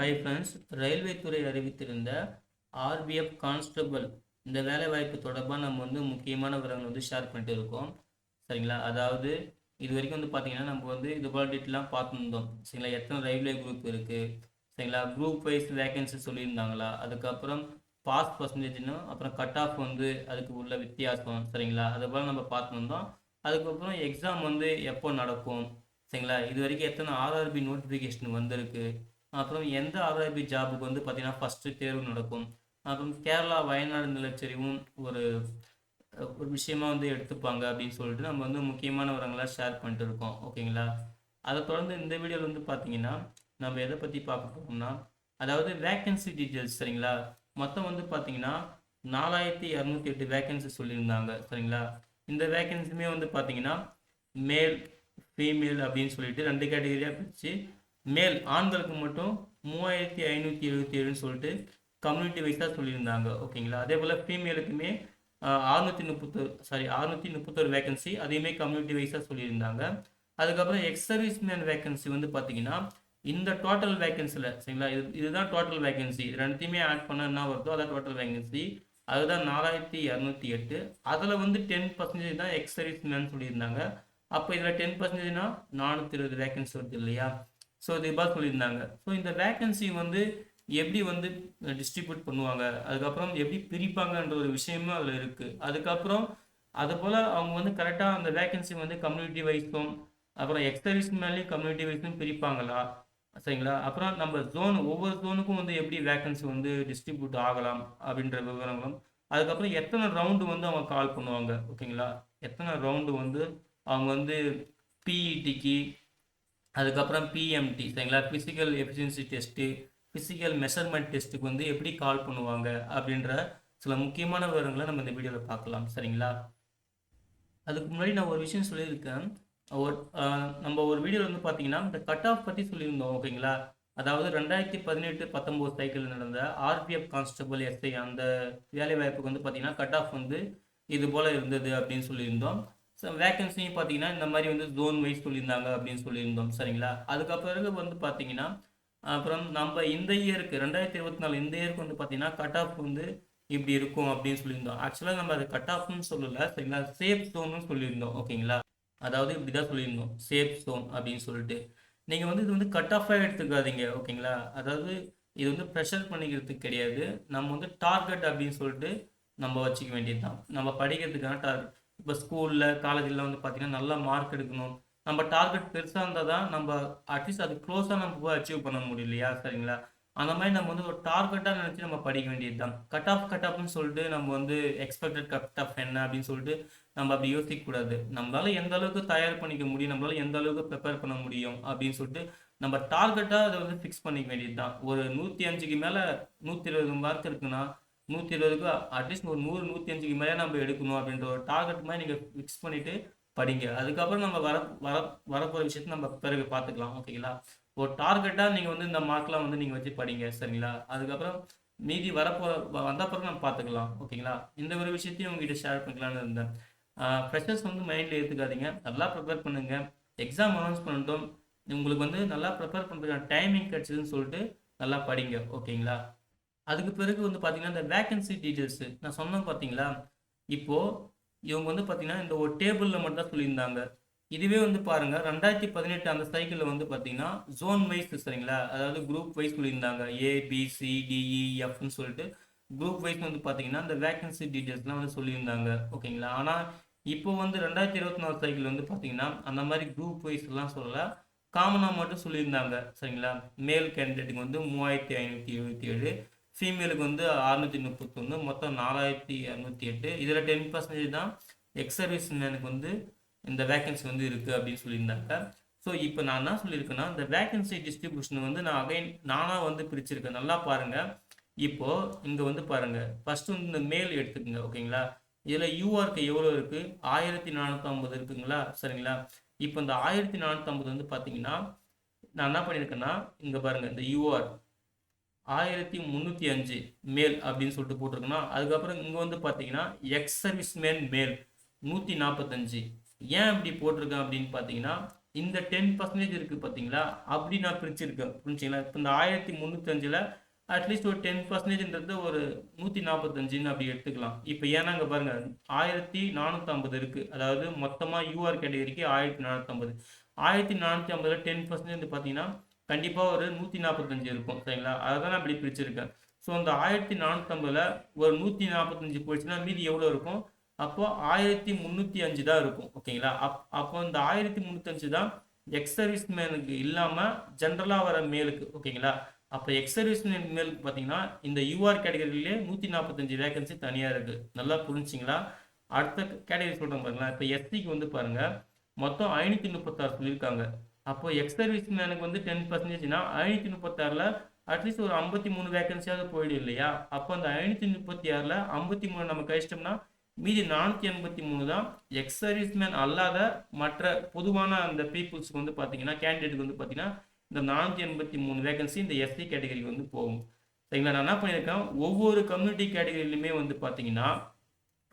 Hi friends railway துறை அறிவித்திருந்த RPF constable இந்த வேலைவாய்ப்பு தொடர்பாக நம்ம வந்து முக்கியமான விவரங்கள் வந்து ஷேர் பண்ணிட்டு இருக்கோம். சரிங்களா? அதாவது இது வரைக்கும் வந்து பார்த்தீங்கன்னா நம்ம வந்து இது போல் டீட்டெயிலாம் பார்த்துருந்தோம். சரிங்களா? எத்தனை ரயில்வே குரூப் இருக்குது சரிங்களா? குரூப் வைஸ் வேகன்சி சொல்லியிருந்தாங்களா? அதுக்கப்புறம் பாஸ் பர்சன்டேஜ்னு அப்புறம் கட் ஆஃப் வந்து அதுக்கு உள்ள வித்தியாசம். சரிங்களா? அது போல் நம்ம பார்த்துருந்தோம். அதுக்கப்புறம் எக்ஸாம் வந்து எப்போ நடக்கும்? சரிங்களா? இது வரைக்கும் எத்தனை ஆர்ஆர்பி நோட்டிஃபிகேஷன் வந்திருக்கு? அப்புறம் எந்த ஆர்ஐபி ஜாபுக்கு வந்து பார்த்தீங்கன்னா ஃபஸ்ட்டு தேர்வு நடக்கும்? அப்புறம் கேரளா வயநாடு நிலச்சரிவும் ஒரு ஒரு விஷயமா வந்து எடுத்துப்பாங்க அப்படின்னு சொல்லிட்டு நம்ம வந்து முக்கியமான ஷேர் பண்ணிட்டு இருக்கோம். ஓகேங்களா? அதை தொடர்ந்து இந்த வீடியோவில் வந்து பார்த்தீங்கன்னா நம்ம எதை பற்றி பார்க்க போகிறோம்னா அதாவது வேக்கன்சி டீட்டெயில்ஸ் சரிங்களா? மொத்தம் வந்து பார்த்தீங்கன்னா நாலாயிரத்தி இரநூத்தி எட்டு வேக்கன்சி சொல்லியிருந்தாங்க. சரிங்களா? இந்த வேக்கன்சியுமே வந்து பார்த்தீங்கன்னா மேல் ஃபீமேல் அப்படின்னு சொல்லிட்டு ரெண்டு கேட்டகரியாக பிரித்து மேல் ஆண்களுக்கு மட்டும் மூவாயிரத்தி ஐநூற்றி எழுபத்தி ஏழுன்னு சொல்லிட்டு கம்யூனிட்டி வைஸாக சொல்லியிருந்தாங்க ஓகேங்களா அதே போல் ஃபீமேலுக்குமே அறுநூற்றி முப்பத்தொரு சாரி அறுநூற்றி முப்பத்தொரு வேகன்சி அதையுமே கம்யூனிட்டி வைஸாக சொல்லியிருந்தாங்க. அதுக்கப்புறம் எக்ஸ் சர்வீஸ் மேன் வேகன்சி வந்து பார்த்தீங்கன்னா இந்த டோட்டல் வேகன்சியில் சரிங்களா? இது இதுதான் டோட்டல் வேகன்சி ரெண்டுத்தையுமே ஆட் பண்ண என்ன வருதோ அதான் டோட்டல் வேகன்சி அதுதான் நாலாயிரத்தி இரநூத்தி எட்டு. அதில் வந்து டென் பர்சன்டேஜ் தான் எக்ஸ் சர்வீஸ் மேன் சொல்லியிருந்தாங்க. அப்போ இதில் டென் பர்சன்டேஜ்னால் நானூற்றி இருபது வேகன்சி வருது இல்லையா? ஸோ இது சொல்லியிருந்தாங்க. ஸோ இந்த வேக்கன்சி வந்து எப்படி வந்து டிஸ்ட்ரிபியூட் பண்ணுவாங்க? அதுக்கப்புறம் எப்படி பிரிப்பாங்கன்ற ஒரு விஷயமும் அதில் இருக்குது அதுக்கப்புறம் அது போல் அவங்க வந்து கரெக்டாக அந்த வேக்கன்சி வந்து கம்யூனிட்டி வைஸும் அப்புறம் எக்ஸர்வீஸ் மேலேயும் கம்யூனிட்டி வைஸும் பிரிப்பாங்களா? சரிங்களா? அப்புறம் நம்ம ஜோன் ஒவ்வொரு ஜோனுக்கும் வந்து எப்படி வேக்கன்சி வந்து டிஸ்ட்ரிபியூட் ஆகலாம் அப்படின்ற விவரங்களும் அதுக்கப்புறம் எத்தனை ரவுண்டு வந்து அவங்க கால் பண்ணுவாங்க? ஓகேங்களா? எத்தனை ரவுண்டு வந்து அவங்க வந்து பிஇடிக்கு அதுக்கப்புறம் பிஎம்டி சரிங்களா? Physical efficiency test physical measurement டெஸ்ட்டுக்கு வந்து எப்படி கால் பண்ணுவாங்க அப்படின்ற சில முக்கியமான விவரங்களை நம்ம இந்த வீடியோவில் பார்க்கலாம் சரிங்களா? அதுக்கு முன்னாடி நான் ஒரு விஷயம் சொல்லியிருக்கேன். ஒரு நம்ம ஒரு வீடியோவில் வந்து பார்த்தீங்கன்னா இந்த கட் ஆஃப் பற்றி சொல்லியிருந்தோம் ஓகேங்களா? அதாவது ரெண்டாயிரத்தி பதினெட்டு பத்தொம்போது சைக்கிளில் நடந்த ஆர்பிஎஃப் கான்ஸ்டபிள் எஸ்ஐ அந்த வேலைவாய்ப்புக்கு வந்து பார்த்தீங்கன்னா கட் ஆஃப் வந்து இது போல் இருந்தது அப்படின்னு சொல்லியிருந்தோம். வேகன்சியும் பார்த்தீங்கன்னா இந்த மாதிரி வந்து ஜோன் வைஸ் சொல்லியிருந்தாங்க அப்படின்னு சொல்லியிருந்தோம் சரிங்களா? அதுக்கப்புறம் வந்து பார்த்தீங்கன்னா அப்புறம் நம்ம இந்த இயருக்கு ரெண்டாயிரத்தி இருபத்தி நாலு இந்த இயருக்கு வந்து பார்த்தீங்கன்னா கட் ஆஃப் வந்து இப்படி இருக்கும் அப்படின்னு சொல்லியிருந்தோம். ஆக்சுவலாக நம்ம அது கட் ஆஃப்னு சொல்லலை சரிங்களா? சேஃப் ஜோன்னு சொல்லியிருந்தோம் ஓகேங்களா? அதாவது இப்படி தான் சொல்லியிருந்தோம் சேஃப் ஜோன் அப்படின்னு சொல்லிட்டு. நீங்கள் வந்து இது வந்து கட் ஆஃபாக எடுத்துக்காதீங்க ஓகேங்களா? அதாவது இது வந்து ப்ரெஷர் பண்ணிக்கிறதுக்கு கிடையாது. நம்ம வந்து டார்கெட் அப்படின்னு சொல்லிட்டு நம்ம வச்சுக்க வேண்டியது தான் நம்ம படிக்கிறதுக்கான டார்கெட் இப்போ ஸ்கூலில் காலேஜில் வந்து பார்த்திங்கன்னா நல்லா மார்க் எடுக்கணும். நம்ம டார்கெட் பெருசாக இருந்தால் தான் நம்ம அட்லீஸ்ட் அது க்ளோஸாக நம்ம போய் அச்சீவ் பண்ண முடியும் இல்லையா? சரிங்களா? அந்த மாதிரி நம்ம வந்து ஒரு டார்கெட்டாக நினச்சி நம்ம படிக்க வேண்டியது தான். கட் ஆஃப் கட் ஆஃப்னு சொல்லிட்டு நம்ம வந்து எக்ஸ்பெக்டட் கட் ஆஃப் என்ன அப்படின்னு சொல்லிட்டு நம்ம அப்படி யோசிக்கக்கூடாது நம்மளால எந்த அளவுக்கு தயார் பண்ணிக்க முடியும் நம்மளால எந்த அளவுக்கு ப்ரிப்பேர் பண்ண முடியும் அப்படின்னு சொல்லிட்டு நம்ம டார்கெட்டாக அதை வந்து ஃபிக்ஸ் பண்ணிக்க வேண்டியது தான். ஒரு நூற்றி அஞ்சுக்கு மேலே நூற்றி இருபது மார்க் இருக்குன்னா நூற்றி இருபதுக்கு அட்லீஸ்ட் ஒரு நூறு நூற்றி அஞ்சுக்கு மேலே நம்ம எடுக்கணும் அப்படின்ற ஒரு டார்கெட் மாதிரி நீங்கள் ஃபிக்ஸ் பண்ணிவிட்டு படிங்க. அதுக்கப்புறம் நம்ம வர வர வரப்போகிற விஷயத்தை நம்ம பிறகு பார்த்துக்கலாம் ஓகேங்களா ஒரு டார்கெட்டாக நீங்கள் வந்து இந்த மார்க்லாம் வந்து நீங்கள் வச்சு படிங்க சரிங்களா? அதுக்கப்புறம் மீதி வரப்போ வந்த பிறகு நம்ம பார்த்துக்கலாம் ஓகேங்களா இந்த ஒரு விஷயத்தையும் உங்ககிட்ட ஷேர் பண்ணிக்கலாம்னு இருந்தேன். ஃப்ரெஷர்ஸ் வந்து மைண்டில் ஏற்றுக்காதீங்க நல்லா ப்ரிப்பேர் பண்ணுங்கள் எக்ஸாம் அனௌன்ஸ் பண்ணிட்டோம். உங்களுக்கு வந்து நல்லா ப்ரிப்பேர் பண்ணுறதுக்கான டைமிங் கிடச்சிதுன்னு சொல்லிட்டு நல்லா படிங்க ஓகேங்களா அதுக்கு பிறகு வந்து பார்த்தீங்கன்னா இந்த வேக்கன்சி டீட்டெயில்ஸு நான் சொன்னேன் பார்த்தீங்களா இப்போது இவங்க வந்து பார்த்தீங்கன்னா இந்த ஒரு டேபிளில் மட்டும் தான் சொல்லியிருந்தாங்க. இதுவே வந்து பாருங்கள் ரெண்டாயிரத்தி பதினெட்டு அந்த சைக்கிளில் வந்து பார்த்தீங்கன்னா ஜோன் வைஸ் சரிங்களா? அதாவது குரூப் வைஸ் சொல்லியிருந்தாங்க. ஏ e, சொல்லிட்டு குரூப் வைஸ் வந்து பார்த்தீங்கன்னா அந்த வேக்கன்சி டீட்டெயில்ஸ்லாம் வந்து சொல்லியிருந்தாங்க. ஓகேங்களா? ஆனால் இப்போ வந்து ரெண்டாயிரத்தி இருபத்தி நாலு சைக்கிள் வந்து பார்த்தீங்கன்னா அந்த மாதிரி குரூப் வைஸ்லாம் சொல்லலை. காமனாக மட்டும் சொல்லியிருந்தாங்க. சரிங்களா? மேல் கேண்டிடேட்டுக்கு வந்து மூவாயிரத்தி ஐநூற்றி எழுபத்தி ஏழு ஃபீமேலுக்கு வந்து அறுநூற்றி முப்பத்தொன்று மொத்தம் நாலாயிரத்தி இரநூத்தி எட்டு. இதில் டென் பர்சன்டேஜ் தான் எக்ஸ் சர்வீஸ் மேனுக்கு வந்து இந்த வேக்கன்சி வந்து இருக்குது அப்படின்னு சொல்லியிருந்தாங்க ஸோ இப்போ நான் என்ன சொல்லியிருக்கேன்னா இந்த வேக்கன்சி டிஸ்ட்ரிபியூஷன் வந்து நான் அகைன் நானாக வந்து பிரிச்சிருக்கேன். நல்லா பாருங்கள் இப்போது இங்கே வந்து பாருங்கள் ஃபஸ்ட்டு வந்து இந்த மேல் எடுத்துக்கோங்க ஓகேங்களா? இதில் யூஆர்க்கு எவ்வளோ இருக்குது ஆயிரத்தி நானூற்றம்பது இருக்குங்களா? சரிங்களா? இப்போ இந்த ஆயிரத்தி நானூற்றம்பது வந்து பார்த்தீங்கன்னா நான் என்ன பண்ணியிருக்கேன்னா இங்கே பாருங்கள் இந்த யூஆர் ஆயிரத்தி முந்நூற்றி அஞ்சு மேல் அப்படின்னு சொல்லிட்டு போட்டிருக்குன்னா அதுக்கப்புறம் இங்கே வந்து பார்த்தீங்கன்னா எக்ஸ் சர்வீஸ் மேன் மேல் நூற்றி நாற்பத்தஞ்சு ஏன் இப்படி போட்டிருக்கேன் அப்படின்னு பார்த்தீங்கன்னா இந்த டென் பர்சன்டேஜ் இருக்குது பார்த்தீங்களா அப்படி நான் பிரிச்சிருக்கேன் புரிஞ்சுங்களா? இப்போ இந்த ஆயிரத்தி முந்நூற்றஞ்சில் அட்லீஸ்ட் ஒரு டென் பர்சன்டேஜ்ன்றது ஒரு நூற்றி நாற்பத்தஞ்சுன்னு அப்படி எடுத்துக்கலாம். இப்போ ஏன்னா அங்கே பாருங்கள் ஆயிரத்தி நானூற்றம்பது இருக்குது அதாவது மொத்தமாக யூஆர் கேட்டகரிக்கு ஆயிரத்தி நானூற்றம்பது ஆயிரத்தி நானூற்றி ஐம்பதில் டென் பர்சன்டேஜ் வந்து பார்த்தீங்கன்னா கண்டிப்பாக ஒரு நூற்றி நாற்பத்தஞ்சு இருக்கும் சரிங்களா? அதை தான் நான் இப்படி பிரிச்சிருக்கேன். ஸோ அந்த ஆயிரத்தி நானூற்றம்பதில் ஒரு நூற்றி நாற்பத்தஞ்சு போயிடுச்சுன்னா மீதி எவ்வளோ இருக்கும்? அப்போ ஆயிரத்தி முந்நூற்றி அஞ்சு தான் இருக்கும் ஓகேங்களா? அப் அப்போ இந்த ஆயிரத்தி முந்நூற்றஞ்சு தான் எக்ஸ் சர்வீஸ் மேனுக்கு இல்லாமல் ஜென்ரலாக வர மேலுக்கு ஓகேங்களா? அப்போ எக்ஸ் சர்வீஸ் மேலுக்கு பார்த்தீங்கன்னா இந்த யூஆர் கேட்டகரியிலே நூற்றி நாற்பத்தஞ்சு வேகன்சி தனியாக இருக்குது நல்லா புரிஞ்சிங்களா? அடுத்த கேட்டகரி சொல்கிறேன் பாருங்களா இப்போ எஸ்சிக்கு வந்து பாருங்கள் மொத்தம் ஐநூற்றி முப்பத்தாறு சொல்லியிருக்காங்க. அப்போ எக்ஸ் சர்வீஸ் மேனுக்கு வந்து டென் பர்சன்டேஜ்னா ஐநூற்றி முப்பத்தாறில் அட்லீஸ்ட் ஒரு ஐம்பத்தி மூணு வேகன்சியாவது போயிடும் இல்லையா? அப்போ அந்த ஐநூற்றி முப்பத்தி ஆறில் ஐம்பத்தி மூணு நம்ம கழிச்சிட்டோம்னா மீதி நானூற்றி எண்பத்தி மூணு தான் எக்ஸ் சர்வீஸ்மேன் அல்லாத மற்ற பொதுவான அந்த பீப்புள்ஸ்க்கு வந்து பார்த்தீங்கன்னா கேண்டிடேட்டுக்கு வந்து பார்த்தீங்கன்னா இந்த நானூற்றி எண்பத்தி மூணு வேகன்சி இந்த எஸ்சி கேட்டகரிக்கு வந்து போகும். சரிங்களா? நான் என்ன பண்ணியிருக்கேன்? ஒவ்வொரு கம்யூனிட்டி கேட்டகரியிலுமே வந்து பார்த்தீங்கன்னா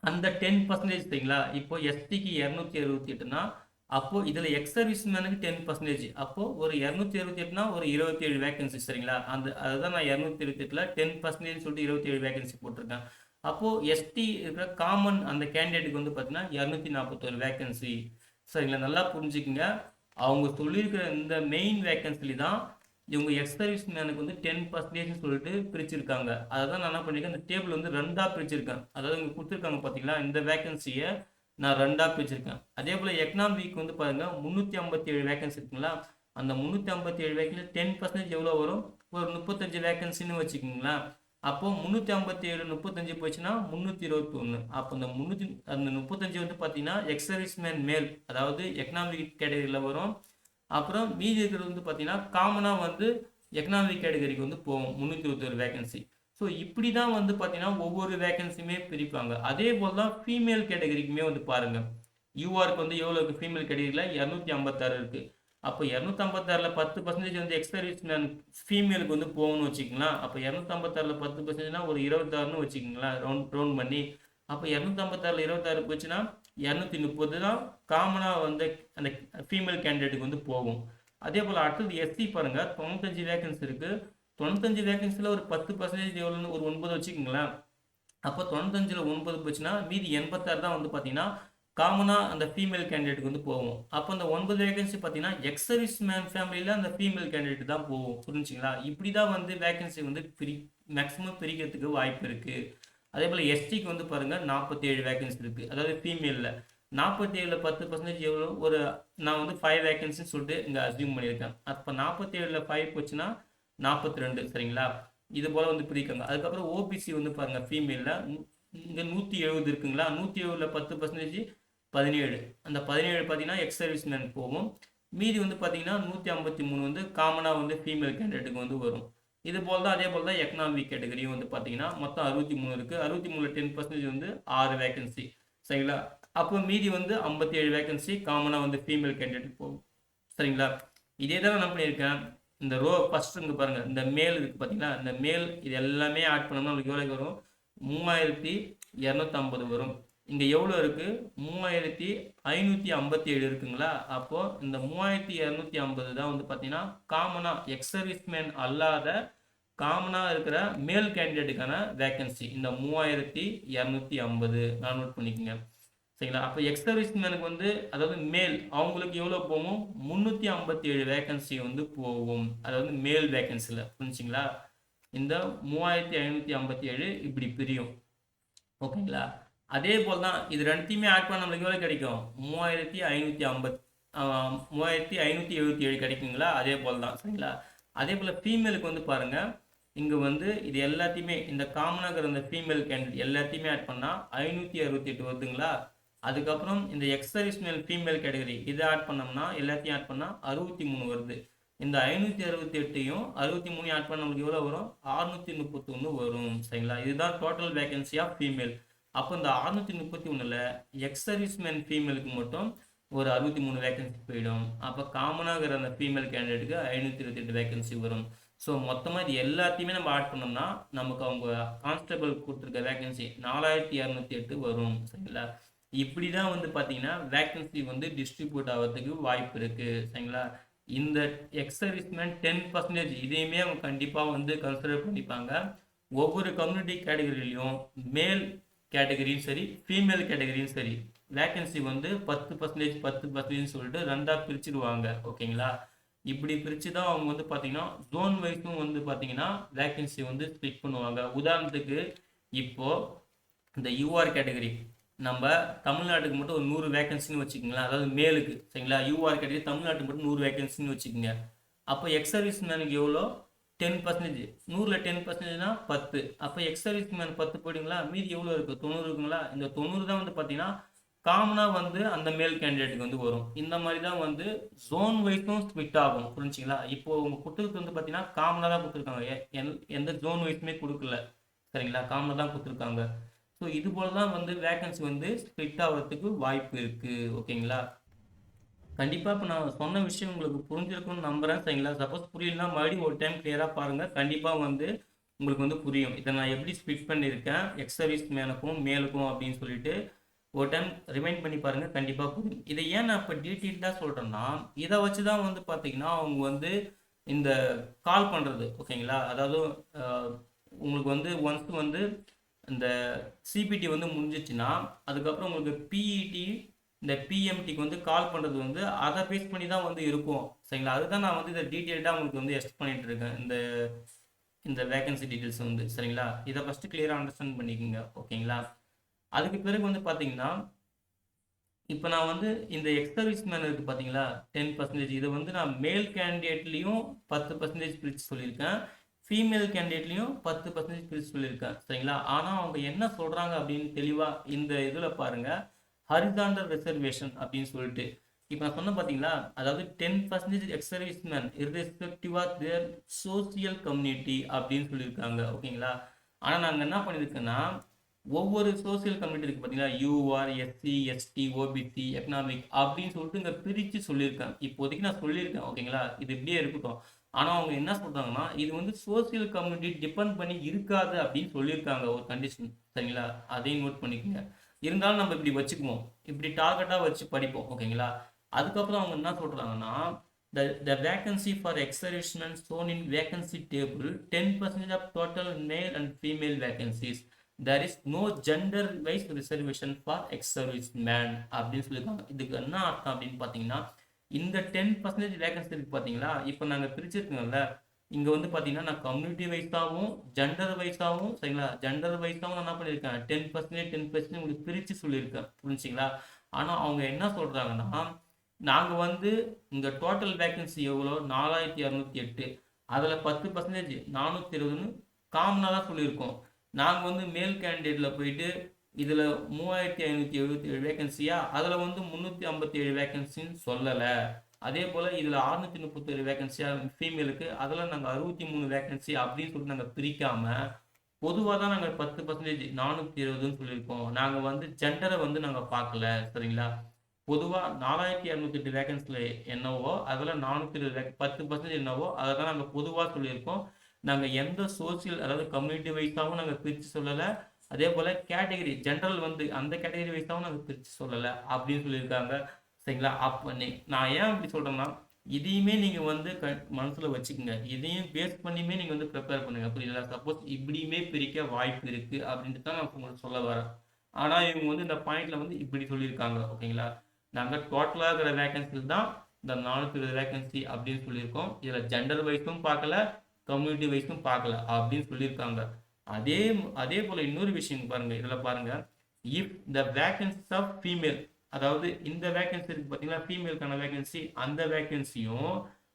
அந்த டென் பர்சன்டேஜ் சரிங்களா? இப்போ எஸ்டிக்கு இரநூத்தி அறுபத்தி எட்டுனா அப்போது இதில் எக்ஸ் சர்வீஸ் மேனுக்கு டென் பர்சன்டேஜ் அப்போது ஒரு இரநூத்தி இருபத்தி எட்டுனா ஒரு இருபத்தி ஏழு வேகன்சி சரிங்களா? அந்த அதுதான் நான் இரநூத்தி இருபத்தி எட்டில் டென் பர்சன்டேஜ் சொல்லிட்டு இருபத்தி ஏழு வேகன்சி போட்டிருக்கேன். அப்போது எஸ்டி இருக்கிற காமன் அந்த கேண்டிடேட்டுக்கு வந்து பார்த்தீங்கன்னா இரநூத்தி நாற்பத்தொரு வேகன்சி சரிங்களா? நல்லா புரிஞ்சுக்குங்க. அவங்க சொல்லியிருக்கிற இந்த மெயின் வேகன்சிலி தான் இவங்க எக்ஸ் சர்வீஸ் மேனுக்கு வந்து டென் பர்சன்டேஜ்னு சொல்லிட்டு பிரிச்சிருக்காங்க. அதை தான் நான் என்ன பண்ணியிருக்கேன் இந்த டேபிள் வந்து ரெண்டாக பிரிச்சிருக்கேன். அதாவது இங்கே கொடுத்துருக்காங்க பார்த்தீங்களா இந்த வேகன்சியை நான் ரெண்டாக பிரிச்சிருக்கேன். அதே போல் எக்கனாமிக் வந்து பாருங்கள் முந்நூற்றி ஐம்பத்தி ஏழு வேகன்சி இருக்குங்களா? அந்த முந்நூற்றி ஐம்பத்தி ஏழு வேகன்சி டென் பர்சன்டேஜ் எவ்வளோ வரும்? ஒரு முப்பத்தஞ்சு வேகன்சின்னு வச்சுக்கோங்களேன். அப்போ முந்நூற்றி ஐம்பத்தி ஏழு முப்பத்தஞ்சு போச்சுன்னா முந்நூற்றி இருபத்தி ஒன்று அப்போ அந்த முந்நூற்றி அந்த முப்பத்தஞ்சு வந்து பார்த்தீங்கன்னா எக்ஸர்விஸ்மேன் மேல் அதாவது எக்கனாமிக் கேட்டகரியில் வரும். அப்புறம் மீதி இருக்கிறது வந்து பார்த்தீங்கன்னா காமனாக வந்து எக்கனாமிக் கேட்டகரிக்கு வந்து போகும் முந்நூற்றி இருபத்தொரு வேகன்சி ஸோ இப்படி தான் வந்து பார்த்தீங்கன்னா ஒவ்வொரு வேகன்சியுமே பிரிப்பாங்க. அதே போல் தான் ஃபீமேல் கேட்டகரிக்குமே வந்து பாருங்கள் யூஆருக்கு வந்து எவ்வளோ இருக்குது ஃபீமேல் கேட்டகரியில் இரநூத்தி ஐம்பத்தாறு இருக்குது அப்போ இரநூத்தம்பத்தாறில் பத்து பர்சன்டேஜ் வந்து எக்ஸ்பீரியன்ஸ் ஃபீமேலுக்கு வந்து போகணும்னு வச்சுக்கலாம் அப்போ இரநூத்தம்பத்தாறில் பத்து பர்சன்டேஜ்னா ஒரு இருபத்தாறுன்னு வச்சுக்கோங்களேன். ரவுண்ட் ரவுண்ட் பண்ணி. அப்போ இரநூத்தம்பத்தாறில் இருபத்தாறு போச்சுன்னா இரநூத்தி முப்பது தான் காமனாக வந்து அந்த ஃபீமேல் கேண்டிடேட்டுக்கு வந்து போகும். அதே போல் அடுத்தது எஸ்சி பாருங்கள் தொண்ணூத்தஞ்சு வேகன்சி இருக்குது தொண்ணூத்தஞ்சு வேகன்சியில் ஒரு பத்து பர்சன்டேஜ் எவ்வளோன்னு ஒரு ஒன்பது வச்சுக்கோங்களேன். அப்போ தொண்ணூத்தஞ்சில் ஒன்பது போச்சுன்னா மீதி எண்பத்தாறு தான் வந்து பார்த்தீங்கன்னா காமனாக அந்த ஃபீமேல் கேண்டிடேட்டுக்கு வந்து போவோம் அப்போ அந்த ஒன்பது வேகன்சி பார்த்தீங்கன்னா எக்ஸ் சர்வீஸ் மேன் ஃபேமிலியில் அந்த ஃபீமேல் கேண்டிடேட் தான் போவோம் புரிஞ்சுங்களா? இப்படி தான் வந்து வேகன்சி வந்து பிரி மேக்ஸிமம் பிரிக்கிறதுக்கு வாய்ப்பு இருக்குது அதே போல் எஸ்டிக்கு வந்து பாருங்கள் நாற்பத்தி ஏழு வேகன்சி இருக்குது அதாவது ஃபீமேலில் நாற்பத்தி ஏழில் பத்து பர்சன்டேஜ் எவ்வளோ ஒரு நான் வந்து ஃபைவ் வேகன்சின்னு சொல்லிட்டு இங்கே அசியூம் பண்ணியிருக்கேன். அப்போ நாற்பத்தி ஏழில் ஃபைவ் போச்சுன்னா நாற்பத்தி ரெண்டு சரிங்களா? இது போல் வந்து பிரிக்காங்க. அதுக்கப்புறம் ஓபிசி வந்து பாருங்கள் ஃபீமேலில் இங்கே நூற்றி எழுபது இருக்குங்களா? நூற்றி எழுபதில் பத்து பர்சன்டேஜ் பதினேழு. அந்த பதினேழு பார்த்தீங்கன்னா எக்ஸ் சர்வீஸ் மேன் போகும். மீதி வந்து பார்த்தீங்கன்னா நூற்றி ஐம்பத்தி மூணு வந்து காமனாக வந்து ஃபீமேல் கேண்டிடேட்டுக்கு வந்து வரும். இது போல் தான் அதே போல் தான் எக்கனாமிக் கேட்டகரியும் வந்து பார்த்தீங்கன்னா மொத்தம் அறுபத்தி மூணு இருக்குது அறுபத்தி மூணில் டென் பர்சன்டேஜ் வந்து ஆறு வேகன்சி சரிங்களா? அப்போ மீதி வந்து ஐம்பத்தி ஏழு வேகன்சி காமனாக வந்து ஃபீமேல் கேண்டிடேட் போகும் சரிங்களா? இதே தான் நான் பண்ணியிருக்கேன். இந்த ரோ ஃபஸ்ட் இங்கே பாருங்கள் இந்த மேல் இருக்குது பார்த்தீங்களா இந்த மேல் இது எல்லாமே ஆட் பண்ணோம்னா நம்மளுக்கு எவ்வளோ வரும்? மூவாயிரத்தி இரநூத்தம்பது வரும். இங்கே எவ்வளோ இருக்குது மூவாயிரத்தி ஐநூற்றி ஐம்பத்தி ஏழு இருக்குங்களா? அப்போது இந்த மூவாயிரத்தி இரநூத்தி ஐம்பது தான் வந்து பார்த்தீங்கன்னா காமனாக எக்ஸ் சர்வீஸ்மேன் அல்லாத காமனாக இருக்கிற மேல் கேண்டிடேட்டுக்கான வேக்கன்சி இந்த மூவாயிரத்தி இரநூத்தி ஐம்பது நான் நோட் பண்ணிக்கோங்க. சரிங்களா? அப்போ எக்ஸ் சர்வீஸ்மேனுக்கு வந்து அதாவது மேல் அவங்களுக்கு எவ்வளோ போகும் முந்நூற்றி ஐம்பத்தி ஏழு வேக்கன்சி வந்து போகும். அதாவது மேல் வேகன்சியில் புரிஞ்சுங்களா? இந்த மூவாயிரத்தி ஐநூற்றி ஐம்பத்தி ஏழு இப்படி பிரியும். ஓகேங்களா? அதே போல் தான் இது ரெண்டுத்தையுமே ஆட் பண்ண நம்மளுக்கு எவ்வளோ கிடைக்கும்? மூவாயிரத்தி ஐநூற்றி ஐம்பத் மூவாயிரத்தி ஐநூற்றி எழுபத்தி ஏழு கிடைக்குங்களா? அதே போல் தான் சரிங்களா? அதே போல் ஃபீமேலுக்கு வந்து பாருங்கள் இங்கே வந்து இது எல்லாத்தையுமே இந்த காமனாக இருக்கிற இந்த ஃபீமேல் கேண்டிடேட் எல்லாத்தையுமே ஆட் பண்ணால் ஐநூற்றி அறுபத்தி எட்டு வருதுங்களா? அதுக்கப்புறம் இந்த எக்ஸ் ஃபீமேல் கேட்டகரி இதை ஆட் பண்ணோம்னா எல்லாத்தையும் ஆட் பண்ணால் அறுபத்தி மூணு வருது. இந்த ஐநூற்றி அறுபத்தி எட்டையும் அறுபத்தி மூணு ஆட் பண்ண நம்மளுக்கு எவ்வளோ வரும்? அறுநூற்றி முப்பத்தொன்று வரும் சரிங்களா? இதுதான் டோட்டல் வேகன்சி ஆஃப் ஃபீமேல் அப்போ இந்த அறுநூற்றி முப்பத்தி ஒன்றில் எக்ஸ் ஃபீமேலுக்கு மட்டும் ஒரு அறுபத்தி மூணு வேகன்சி போயிடும். அப்போ காமனாக இருக்கிற அந்த ஃபீமேல் கேண்டிடேட்டுக்கு ஐநூற்றி இருபத்தி எட்டு வேகன்சி வரும். ஸோ மொத்தமாக இது எல்லாத்தையுமே நம்ம ஆட் பண்ணோம்னா நமக்கு அவங்க கான்ஸ்டபிள் கொடுத்துருக்க வேகன்சி நாலாயிரத்தி இரநூத்தி எட்டு வரும் சரிங்களா? இப்படி தான் வந்து பார்த்தீங்கன்னா வேக்கன்சி வந்து டிஸ்ட்ரிபியூட் ஆகிறதுக்கு வாய்ப்பு இருக்குது சரிங்களா? இந்த எக்ஸ் டென் பர்சன்டேஜ் இதையுமே அவங்க கண்டிப்பாக வந்து கன்சிடர் பண்ணிப்பாங்க. ஒவ்வொரு கம்யூனிட்டி கேட்டகரியிலையும் மேல் கேட்டகரியும் சரி ஃபீமேல் கேட்டகரியும் சரி வேக்கன்சி வந்து பத்து பர்சன்டேஜ் பத்து பர்சன்டேஜ் சொல்லிட்டு ரெண்டாக பிரிச்சுடுவாங்க ஓகேங்களா? இப்படி பிரித்து தான் அவங்க வந்து பார்த்தீங்கன்னா ஜோன் வைஸும் வந்து பார்த்தீங்கன்னா வேக்கன்சி வந்து ஸ்பிட் பண்ணுவாங்க. உதாரணத்துக்கு இப்போது இந்த யூஆர் கேட்டகரி நம்ம தமிழ்நாட்டுக்கு மட்டும் ஒரு நூறு வேகன்சின்னு வச்சுக்கோங்களேன். அதாவது மேலுக்கு சரிங்களா? யூஆர் கேட்டகரி தமிழ்நாட்டுக்கு மட்டும் நூறு வேகன்சின்னு வச்சுக்கோங்க. அப்போ எக்ஸ் சர்வீஸ் மேனுக்கு எவ்வளோ? டென் பர்சன்டேஜ் நூறில் டென் பர்சன்டேஜ்னா பத்து. அப்போ எக்ஸ் சர்வீஸ் மேன் பத்து போயிடுங்களா மீதி எவ்வளோ இருக்குது தொண்ணூறு இருக்குங்களா? இந்த தொண்ணூறு தான் வந்து பார்த்தீங்கன்னா காமனாக வந்து அந்த மேல் கேண்டிடேட்டுக்கு வந்து வரும். இந்த மாதிரி தான் வந்து ஜோன் வைஸும் ஸ்பிட் ஆகும். புரிஞ்சுங்களா? இப்போ உங்கள் குட்டுக்கு வந்து பார்த்தீங்கன்னா காமனாக தான் கொடுத்துருக்காங்க. எ- எந்த ஜோன் வைஸுமே கொடுக்கல. சரிங்களா? காமனாக தான் கொடுத்துருக்காங்க. ஸோ இது போல தான் வந்து வேகன்சி வந்து ஸ்பிட் ஆகிறதுக்கு வாய்ப்பு இருக்குது ஓகேங்களா? கண்டிப்பாக இப்போ நான் சொன்ன விஷயம் உங்களுக்கு புரிஞ்சிருக்கும்னு நம்புகிறேன் சரிங்களா? சப்போஸ் புரியலனா மறுபடியும் ஒரு டைம் கிளியராக பாருங்கள் கண்டிப்பாக வந்து உங்களுக்கு வந்து புரியும். இதை நான் எப்படி ஸ்பிட் பண்ணியிருக்கேன்? எக்ஸ் சர்வீஸ் மேனுக்கும் மேலுக்கும் அப்படின்னு சொல்லிட்டு ஒரு டைம் ரிமைண்ட் பண்ணி பாருங்கள் கண்டிப்பாக புரியும். இதை ஏன் நான் இப்போ டீட்டெயில்டாக சொல்கிறேன்னா இதை வச்சு தான் வந்து பார்த்தீங்கன்னா அவங்க வந்து இந்த கால் பண்ணுறது ஓகேங்களா? அதாவது உங்களுக்கு வந்து ஒன்ஸ் வந்து இந்த சிபிடி வந்து முடிஞ்சிச்சுன்னா அதுக்கப்புறம் உங்களுக்கு பிஇடி இந்த பிஎம்டிக்கு வந்து கால் பண்ணுறது வந்து அதை பேஸ் பண்ணி தான் வந்து இருக்கும். சரிங்களா? அதுதான் நான் வந்து இதை டீட்டெயில்டாக உங்களுக்கு வந்து எக்ஸ்ட் பண்ணிட்டு இருக்கேன். இந்த இந்த வேகன்சி டீட்டெயில்ஸ் வந்து சரிங்களா? இதை ஃபஸ்ட்டு கிளியராக அண்டர்ஸ்டாண்ட் பண்ணிக்கோங்க ஓகேங்களா? அதுக்கு பிறகு வந்து பார்த்தீங்கன்னா இப்போ நான் வந்து இந்த எக்ஸ் சர்வீஸ் மேன் இருக்குது பார்த்தீங்களா டென் பர்சன்டேஜ் இதை வந்து நான் மேல் கேண்டிடேட்லேயும் பத்து பர்சன்டேஜ் பிரித்து சொல்லியிருக்கேன். ஃபீமேல் கேண்டிடேட்லேயும் பத்து பர்சன்டேஜ் பிரித்து சொல்லியிருக்கேன் சரிங்களா? ஆனால் அவங்க என்ன சொல்கிறாங்க அப்படின்னு தெளிவாக இந்த இதில் பாருங்கள் ஹரிசாண்டல் ரிசர்வேஷன் அப்படின்னு சொல்லிட்டு. இப்போ நான் சொன்ன பார்த்தீங்களா அதாவது ten percentage ex service man irrespective of their social community அப்படின்னு சொல்லியிருக்காங்க ஓகேங்களா? ஆனால் நாங்கள் என்ன பண்ணியிருக்கோன்னா ஒவ்வொரு சோசியல் கம்யூனிட்டி இருக்குது பார்த்தீங்களா UR SC ST OBC economic அப்படின்னு சொல்லிட்டு இங்கே பிரித்து சொல்லியிருக்கேன் இப்போதைக்கு நான் சொல்லியிருக்கேன் ஓகேங்களா? இது இப்படியே இருக்கட்டும். ஆனால் அவங்க என்ன சொல்கிறாங்கன்னா இது வந்து சோசியல் கம்யூனிட்டி டிபெண்ட் பண்ணி இருக்காது அப்படின்னு சொல்லியிருக்காங்க. ஒரு கண்டிஷன் சரிங்களா? அதையும் நோட் பண்ணிக்கோங்க. இருந்தாலும் நம்ம இப்படி வச்சுக்குவோம். இப்படி டார்கெட்டாக வச்சு படிப்போம். ஓகேங்களா? அதுக்கப்புறம் அவங்க என்ன சொல்கிறாங்கன்னா the the vacancy for ex-servicemen shown in vacancy table 10% of total male and female vacancies. Is no gender wise reservation for for ex-serviceman அப்படின்னு சொல்லியிருக்காங்க. இதுக்கு என்ன அர்த்தம் அப்படின்னு பார்த்தீங்கன்னா இந்த டென் பர்சன்டேஜ் வேகன்சி இருக்கு பார்த்தீங்களா இப்போ நாங்கள் பிரிச்சிருக்கோம்ல இங்கே வந்து பார்த்தீங்கன்னா நான் கம்யூனிட்டி வைஸாகவும் ஜெண்டர் வைஸாகவும் சரிங்களா? ஜெண்டர் வைஸாகவும் நான் என்ன பண்ணியிருக்கேன் டென் பர்சன்டேஜ் டென் பர்சன்டேஜ் உங்களுக்கு பிரித்து சொல்லியிருக்கேன் புரிஞ்சுங்களா? ஆனால் அவங்க என்ன சொல்கிறாங்கன்னா நாங்கள் வந்து இந்த டோட்டல் வேகன்சி எவ்வளோ? நாலாயிரத்தி இரநூத்தி எட்டு. அதில் பத்து பர்சன்டேஜ் நானூற்றி இருபதுன்னு காமனாக தான் சொல்லியிருக்கோம். நாங்கள் வந்து மேல் கேண்டிடேட்டில் போயிட்டு இதில் மூவாயிரத்தி ஐநூற்றி எழுபத்தி ஏழு வேகன்சியா அதில் வந்து முந்நூற்றி ஐம்பத்தி ஏழு வேகன்சின்னு சொல்லலை. அதே போல் இதில் அறுநூற்றி முப்பத்தேழு வேகன்சியாக ஃபீமேலுக்கு அதில் நாங்கள் அறுபத்தி மூணு வேகன்சி அப்படின்னு சொல்லிட்டு நாங்கள் பிரிக்காமல் பொதுவாக தான் நாங்கள் பத்து பர்சன்டேஜ் நானூற்றி இருபதுன்னு சொல்லியிருக்கோம். நாங்கள் வந்து ஜெண்டரை வந்து நாங்கள் பார்க்கல சரிங்களா? பொதுவாக நாலாயிரத்தி இரநூத்தி எட்டு வேகன்சியில் என்னவோ அதில் நானூற்றி இருபது பத்து பர்சன்டேஜ் என்னவோ அதை தான் நாங்கள் பொதுவாக சொல்லியிருக்கோம். நாங்கள் எந்த சோசியல் அதாவது கம்யூனிட்டி வைஸாகவும் நாங்கள் பிரித்து சொல்லலை. அதே போல் கேட்டகரி ஜென்ரல் வந்து அந்த கேட்டகரி தான் நாங்கள் பிரித்து சொல்லலை அப்படின்னு சொல்லியிருக்காங்க. சரிங்களா? அப்போ நீ நான் ஏன் அப்படி சொல்கிறேன்னா இதையுமே நீங்கள் வந்து க மனசில் வச்சுக்கோங்க. இதையும் பேஸ் பண்ணியுமே நீங்கள் வந்து ப்ரிப்பேர் பண்ணுங்க. புரியுதுங்களா? சப்போஸ் இப்படியுமே பிரிக்க வாய்ப்பு இருக்குது அப்படின்ட்டு தான் நான் உங்களுக்கு சொல்ல வரேன். ஆனால் இவங்க வந்து இந்த பாயிண்ட்ல வந்து இப்படி சொல்லியிருக்காங்க. ஓகேங்களா? நாங்கள் டோட்டலாக இருக்கிற வேகன்சிஸ் தான் இந்த நானூற்றி இருபது வேகன்சி அப்படின்னு சொல்லியிருக்கோம். இதில் ஜெண்டர் வைஸும் பார்க்கல கம்யூனிட்டி வைஸும் பார்க்கல அப்படின்னு சொல்லியிருக்காங்க. அதே அதே போல் இன்னொரு விஷயம் பாருங்க இதில் பாருங்க. If the vacancies of female அதாவது இந்த வேகன்சி இருக்கு பார்த்தீங்களா ஃபீமேலுக்கான வேகன்சி அந்த வேகன்சியும்